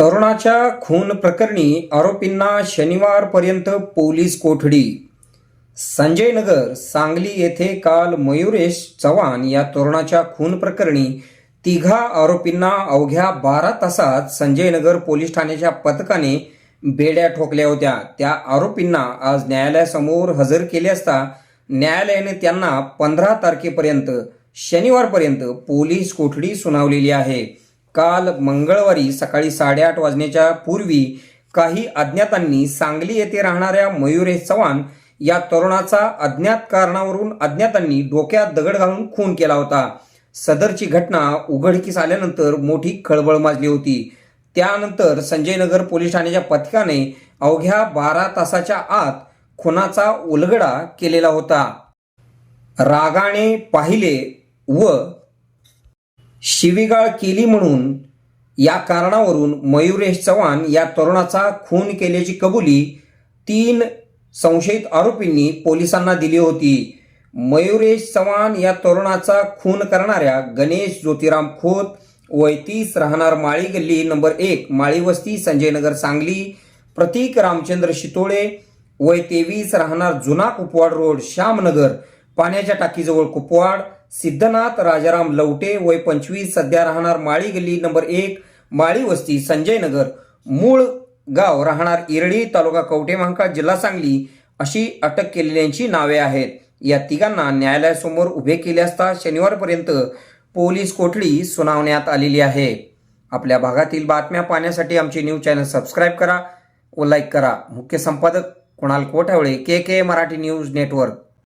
तरुणाच्या खून प्रकरणी आरोपींना शनिवारपर्यंत पोलीस कोठडी. संजय नगर सांगली येथे काल मयुरेश चव्हाण या तरुणाच्या खून प्रकरणी तिघा आरोपींना अवघ्या बारा तासात संजय नगर पोलीस ठाण्याच्या पथकाने बेड्या ठोकल्या होत्या. त्या आरोपींना आज न्यायालयासमोर हजर केले असता न्यायालयाने त्यांना पंधरा तारखेपर्यंत शनिवारपर्यंत पोलीस कोठडी सुनावलेली आहे. काल मंगळवारी सकाळी साडेआठ वाजण्याच्या पूर्वी काही अज्ञातांनी सांगली येथे राहणाऱ्या मयुरेश चव्हाण या तरुणाचा अज्ञात कारणावरून अज्ञातांनी डोक्यात दगड घालून खून केला होता. सदरची घटना उघडकीस आल्यानंतर मोठी खळबळ माजली होती. त्यानंतर संजय नगर पोलीस ठाण्याच्या पथकाने अवघ्या बारा तासाच्या आत खुनाचा उलगडा केलेला होता. रागाने पाहिले व शिवीगाळ केली म्हणून या कारणावरून मयुरेश चव्हाण या तरुणाचा खून केल्याची कबुली तीन संशयित आरोपींनी पोलिसांना दिली होती. मयुरेश चव्हाण या तरुणाचा खून करणाऱ्या गणेश ज्योतिराम खोत वय तीस राहणार माळी गल्ली नंबर एक माळी वस्ती संजय नगर सांगली प्रतीक रामचंद्र शितोळे वय तेवीस राहणार जुना कुपवाड रोड श्यामनगर पाण्याच्या टाकीजवळ कुपवाड सिद्धनाथ राजाराम लवटे वय पंचवीस सध्या राहणार माळी गल्ली नंबर एक माळी वस्ती संजय नगर. मूळ गाव राहणार इरडी तालुका कवठे महांकाळ जिल्हा सांगली अशी अटक केलेल्यांची नावे आहेत. या तिघांना न्यायालयासमोर उभे केले असता शनिवारपर्यंत पोलीस कोठडी सुनावण्यात आलेली आहे. आपल्या भागातील बातम्या पाहण्यासाठी आमचे न्यूज चॅनल सबस्क्राईब करा व लाईक करा. मुख्य संपादक Kunal Kothawale K K Marathi news network.